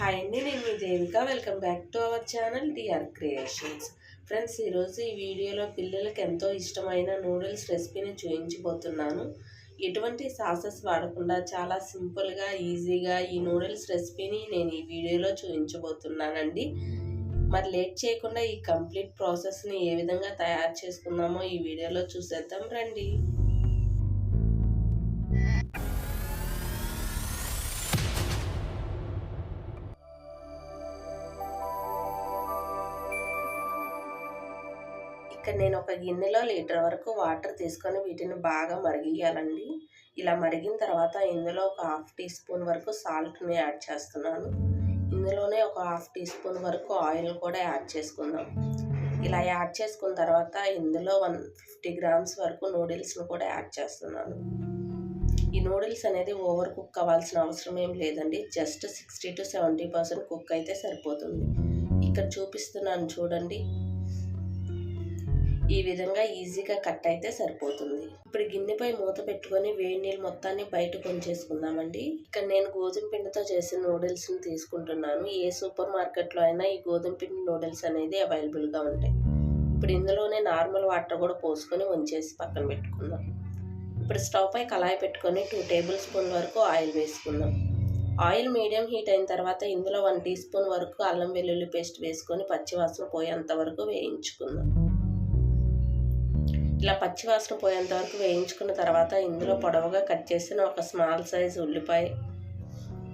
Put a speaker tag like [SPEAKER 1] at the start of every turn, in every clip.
[SPEAKER 1] Hi అండి. నేను మీ Devika. Welcome back to our channel DR creations friends ఈరోజు ఈ వీడియోలో పిల్లలకి ఎంతో ఇష్టమైన నూడిల్స్ రెసిపీని చూపించబోతున్నాను ఎటువంటి సాసెస్ వాడకుండా చాలా సింపుల్గా ఈజీగా ఈ నూడిల్స్ రెసిపీని నేను ఈ వీడియోలో చూపించబోతున్నానండి మరి లేట్ చేయకుండా ఈ కంప్లీట్ ప్రాసెస్ని ఏ విధంగా తయారు చేసుకుందామో ఈ వీడియోలో చూసేద్దాం రండి. ఇక్కడ నేను ఒక గిన్నెలో లీటర్ వరకు వాటర్ తీసుకొని వీటిని బాగా మరిగియాలండి ఇలా మరిగిన తర్వాత ఇందులో ఒక హాఫ్ టీ స్పూన్ వరకు సాల్ట్ని యాడ్ చేస్తున్నాను. ఇందులోనే ఒక హాఫ్ టీ స్పూన్ వరకు ఆయిల్ కూడా యాడ్ చేసుకుందాం. ఇలా యాడ్ చేసుకున్న తర్వాత ఇందులో వన్ ఫిఫ్టీ గ్రామ్స్ వరకు నూడిల్స్ని కూడా యాడ్ చేస్తున్నాను. ఈ నూడిల్స్ అనేది ఓవర్ కుక్ అవ్వాల్సిన అవసరం ఏం లేదండి. Just sixty to seventy percent cook అయితే సరిపోతుంది. ఇక్కడ చూపిస్తున్నాను చూడండి. ఈ విధంగా ఈజీగా కట్ అయితే సరిపోతుంది. ఇప్పుడు గిన్నెపై మూత పెట్టుకొని వేడి నీళ్ళు మొత్తాన్ని బయట కొంచేసుకుందామండి. ఇక్కడ నేను గోధుమ పిండితో చేసిన నూడిల్స్ని తీసుకుంటున్నాను. ఏ సూపర్ మార్కెట్లో అయినా ఈ గోధుమ పిండి నూడిల్స్ అనేది అవైలబుల్గా ఉంటాయి. ఇప్పుడు ఇందులోనే నార్మల్ వాటర్ కూడా పోసుకొని వంచేసి పక్కన పెట్టుకుందాం. ఇప్పుడు స్టవ్ పై కళాయి పెట్టుకొని టూ టేబుల్ స్పూన్ వరకు ఆయిల్ వేసుకుందాం. ఆయిల్ మీడియం హీట్ అయిన తర్వాత ఇందులో వన్ టీ స్పూన్ వరకు అల్లం వెల్లుల్లి పేస్ట్ వేసుకొని పచ్చివాసన పోయేంత వరకు వేయించుకుందాం. ఇలా పచ్చివాసన పోయేంత వరకు వేయించుకున్న తర్వాత ఇందులో పొడవుగా కట్ చేసిన ఒక స్మాల్ సైజ్ ఉల్లిపాయ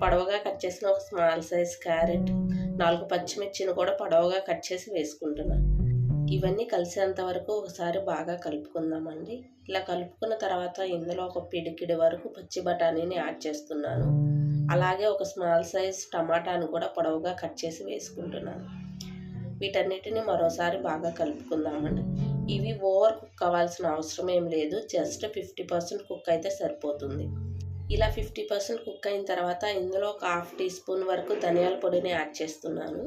[SPEAKER 1] పొడవుగా కట్ చేసిన ఒక స్మాల్ సైజ్ క్యారెట్ నాలుగు పచ్చిమిర్చిని కూడా పొడవుగా కట్ చేసి వేసుకుంటున్నాను ఇవన్నీ కలిసేంత వరకు ఒకసారి బాగా కలుపుకుందామండి. ఇలా కలుపుకున్న తర్వాత ఇందులో ఒక పిడికిడి వరకు పచ్చి బఠానీని యాడ్ చేస్తున్నాను. అలాగే ఒక స్మాల్ సైజ్ టమాటాను కూడా పొడవుగా కట్ చేసి వేసుకుంటున్నాను. వీటన్నిటిని మరోసారి బాగా కలుపుకుందామండి. ఇవి ఓవర్ కుక్ కావాల్సిన అవసరం ఏం లేదు. జస్ట్ ఫిఫ్టీ పర్సెంట్ కుక్ అయితే సరిపోతుంది. ఇలా ఫిఫ్టీ పర్సెంట్ కుక్ అయిన తర్వాత ఇందులో ఒక హాఫ్ టీ స్పూన్ వరకు ధనియాల పొడిని యాడ్ చేస్తున్నాను.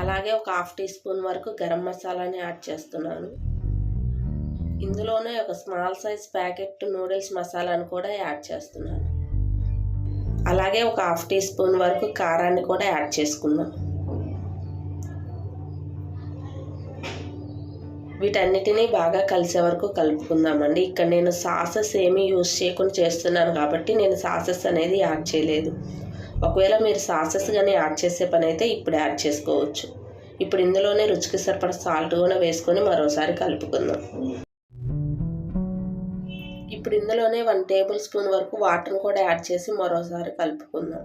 [SPEAKER 1] అలాగే ఒక హాఫ్ టీ స్పూన్ వరకు గరం మసాలాని యాడ్ చేస్తున్నాను. ఇందులోనే ఒక స్మాల్ సైజ్ ప్యాకెట్ నూడిల్స్ మసాలాను కూడా యాడ్ చేస్తున్నాను. అలాగే ఒక హాఫ్ టీ స్పూన్ వరకు కారాన్ని కూడా యాడ్ చేసుకున్నాను వీటన్నిటినీ బాగా కలిసే వరకు కలుపుకుందామండి. ఇక్కడ నేను సాసెస్ ఏమీ యూస్ చేయకుండా చేస్తున్నాను కాబట్టి నేను సాసెస్ అనేది యాడ్ చేయలేదు. ఒకవేళ మీరు సాసెస్ కానీ యాడ్ చేసే పని అయితే ఇప్పుడు యాడ్ చేసుకోవచ్చు. ఇప్పుడు ఇందులోనే రుచికి సరిపడ సాల్ట్ కూడా వేసుకొని మరోసారి కలుపుకుందాం. ఇప్పుడు ఇందులోనే వన్ టేబుల్ స్పూన్ వరకు వాటర్ని కూడా యాడ్ చేసి మరోసారి కలుపుకుందాం.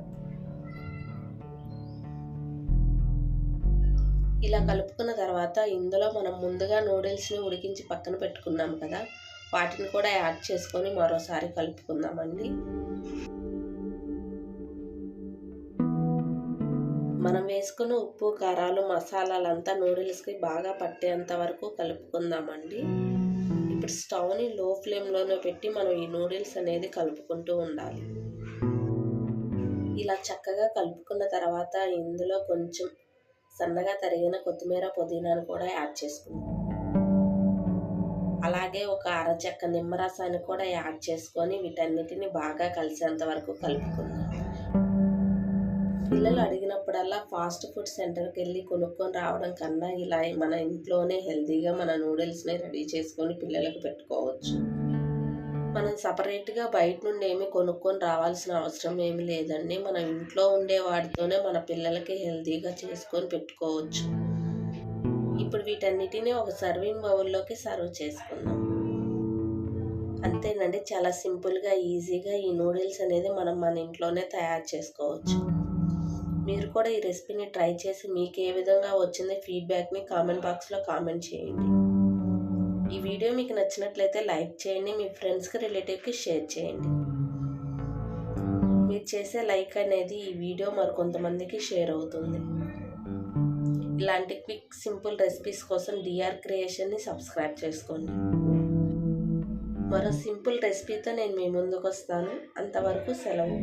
[SPEAKER 1] ఇలా కలుపుకున్న తర్వాత ఇందులో మనం ముందుగా నూడిల్స్ని ఉడికించి పక్కన పెట్టుకున్నాం కదా వాటిని కూడా యాడ్ చేసుకొని మరోసారి కలుపుకుందామండి. మనం వేసుకున్న ఉప్పు కారాలు మసాలాలంతా నూడిల్స్కి బాగా పట్టేంత వరకు కలుపుకుందామండి. ఇప్పుడు స్టవ్ని లో ఫ్లేమ్లోనే పెట్టి మనం ఈ నూడిల్స్ అనేది కలుపుకుంటూ ఉండాలి. ఇలా చక్కగా కలుపుకున్న తర్వాత ఇందులో కొంచెం సన్నగా తరిగిన కొత్తిమీర పుదీనాను కూడా యాడ్ చేసుకుందాం. అలాగే ఒక అరచెక్క నిమ్మరసాన్ని కూడా యాడ్ చేసుకొని వీటన్నిటిని బాగా కలిసేంత వరకు కలుపుకుందాం. పిల్లలు అడిగినప్పుడల్లా ఫాస్ట్ ఫుడ్ సెంటర్కి వెళ్ళి కొనుక్కొని రావడం కన్నా ఇలా మన ఇంట్లోనే హెల్తీగా మన నూడిల్స్ని రెడీ చేసుకొని పిల్లలకు పెట్టుకోవచ్చు. మనం సపరేట్గా బయట నుండి ఏమి కొనుక్కొని రావాల్సిన అవసరం ఏమి లేదండి. మనం ఇంట్లో ఉండే వాటితోనే మన పిల్లలకి హెల్తీగా చేసుకొని పెట్టుకోవచ్చు. ఇప్పుడు వీటన్నిటిని ఒక సర్వింగ్ బౌల్లోకి సర్వ్ చేసుకుందాం. అంతేనండి. చాలా సింపుల్గా ఈజీగా ఈ నూడిల్స్ అనేది మనం మన ఇంట్లోనే తయారు చేసుకోవచ్చు. మీరు కూడా ఈ రెసిపీని ట్రై చేసి మీకు ఏ విధంగా వచ్చిందో ఫీడ్బ్యాక్ని కామెంట్ బాక్స్లో కామెంట్ చేయండి. ఈ వీడియో మీకు నచ్చినట్లయితే లైక్ చేయండి మీ ఫ్రెండ్స్కి రిలేటివ్కి షేర్ చేయండి. మీరు చేసే లైక్ అనేది ఈ వీడియో మరికొంతమందికి షేర్ అవుతుంది. ఇలాంటి క్విక్ సింపుల్ రెసిపీస్ కోసం డిఆర్ క్రియేషన్ని సబ్స్క్రైబ్ చేసుకోండి. మరో సింపుల్ రెసిపీతో నేను మీ ముందుకు వస్తాను అంతవరకు సెలవు.